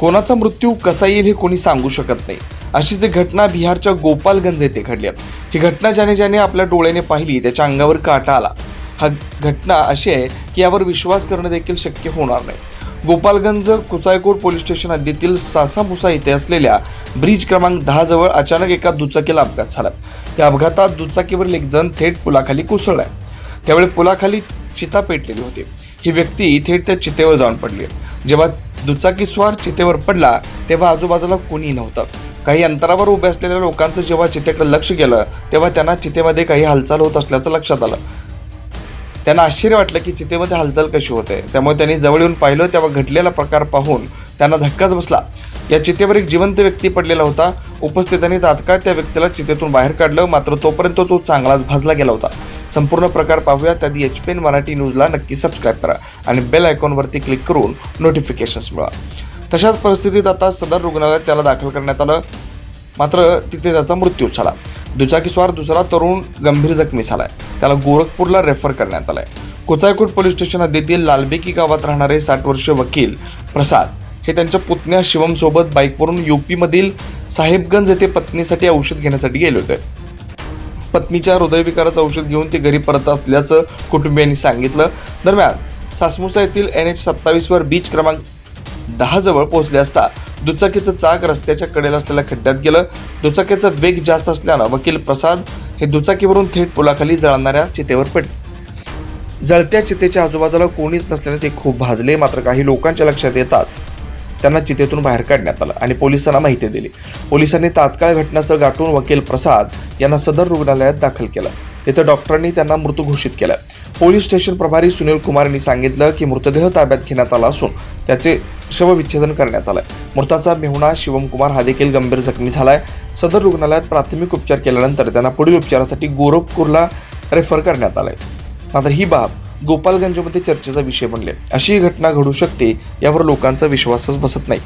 कोणाचा मृत्यू कसा येईल हे कोणी सांगू शकत नाही. अशीच एक घटना बिहारच्या गोपालगंज येथे घडली आहे. ही घटना ज्याने ज्याने आपल्या डोळ्याने पाहिली त्याच्या अंगावर काटा आला. हा घटना अशी आहे की यावर विश्वास करणं देखील शक्य होणार नाही. गोपालगंज कुचायकोट पोलीस स्टेशन हद्दीतील सासामुसा येथे असलेल्या ब्रिज क्रमांक दहा जवळ अचानक एका दुचाकीला अपघात झाला. या अपघातात दुचाकीवरील एक जण थेट पुलाखाली कोसळलाय त्यावेळी पुलाखाली चिता पेटलेली होती. ही व्यक्ती थेट त्या चितेवर जाऊन पडली. जेव्हा दुचाकीस्वार चितेवर पडला तेव्हा आजूबाजूला कोणी नव्हतं. काही अंतरावर उभे असलेल्या लोकांचं जेव्हा चितेकडे लक्ष गेलं तेव्हा त्यांना चितेमध्ये काही हालचाल होत असल्याचं लक्षात आलं. त्यांना आश्चर्य वाटलं की चितेमध्ये हालचाल कशी होते. त्यामुळे त्यांनी जवळ येऊन पाहिलं तेव्हा घडलेला प्रकार पाहून त्यांना धक्काच बसला. या चितेवर एक जिवंत व्यक्ती पडलेला होता. उपस्थितांनी तात्काळ त्या व्यक्तीला चितेतून बाहेर काढलं मात्र तोपर्यंत तो चांगलाच भाजला गेला होता. संपूर्ण प्रकार पाहूया त्याआधी एच पी एन मराठी न्यूजला नक्की सबस्क्राईब करा आणि बेल आयकॉनवरती क्लिक करून नोटिफिकेशन्स मिळवा. तशाच परिस्थितीत आता सदर रुग्णालयात त्याला दाखल करण्यात आलं. मात्र तिथे त्याचा मृत्यू झाला. दुचाकीस्वार दुसरा तरुण गंभीर जखमी झालाय. त्याला गोरखपूरला रेफर करण्यात आलाय. कुचायकोट पोलीस स्टेशन हद्दीतील लालबेकी गावात राहणारे साठ वर्षीय वकील प्रसाद हे त्यांच्या पुतण्या शिवमसोबत बाईकवरून यूपीमधील साहेबगंज येथे पत्नीसाठी औषध घेण्यासाठी गेले होते. पत्नीच्या हृदयविकाराचं औषध घेऊन ते घरी परत असल्याचं कुटुंबियांनी सांगितलं. दरम्यान सासमुसा येथील एन एच सत्तावीसवर बीच क्रमांक दहा जवळ पोहोचले असता दुचाकीचं चाक रस्त्याच्या कडेला असलेल्या खड्ड्यात गेलं. दुचाकीचा वेग जास्त असल्यानं वकील प्रसाद हे दुचाकीवरून थेट पुलाखाली जळणाऱ्या चितेवर पडले. जळत्या चितेच्या आजूबाजूला कोणीच नसल्याने ते खूप भाजले मात्र काही लोकांच्या लक्षात येताच त्यांना चितेतून बाहेर काढण्यात आलं आणि पोलिसांना माहिती दिली. पोलिसांनी तात्काळ घटनास्थळ गाठून वकील प्रसाद यांना सदर रुग्णालयात दाखल केलं. तिथे डॉक्टरांनी त्यांना मृत घोषित केलं. पोलीस स्टेशन प्रभारी सुनील कुमार यांनी सांगितलं की मृतदेह ताब्यात घेण्यात आला असून त्याचे शवविच्छेदन करण्यात आलं. मृताचा मेहुणा शिवम कुमार हा देखील गंभीर जखमी झालाय. सदर रुग्णालयात प्राथमिक उपचार केल्यानंतर त्यांना पुढील उपचारासाठी गोरखपूरला रेफर करण्यात आलंय. मात्र ही बाब गोपालगंजमध्ये चर्चेचा विषय बनले. अशी घटना घडू शकते यावर लोकांचा विश्वासच बसत नाही.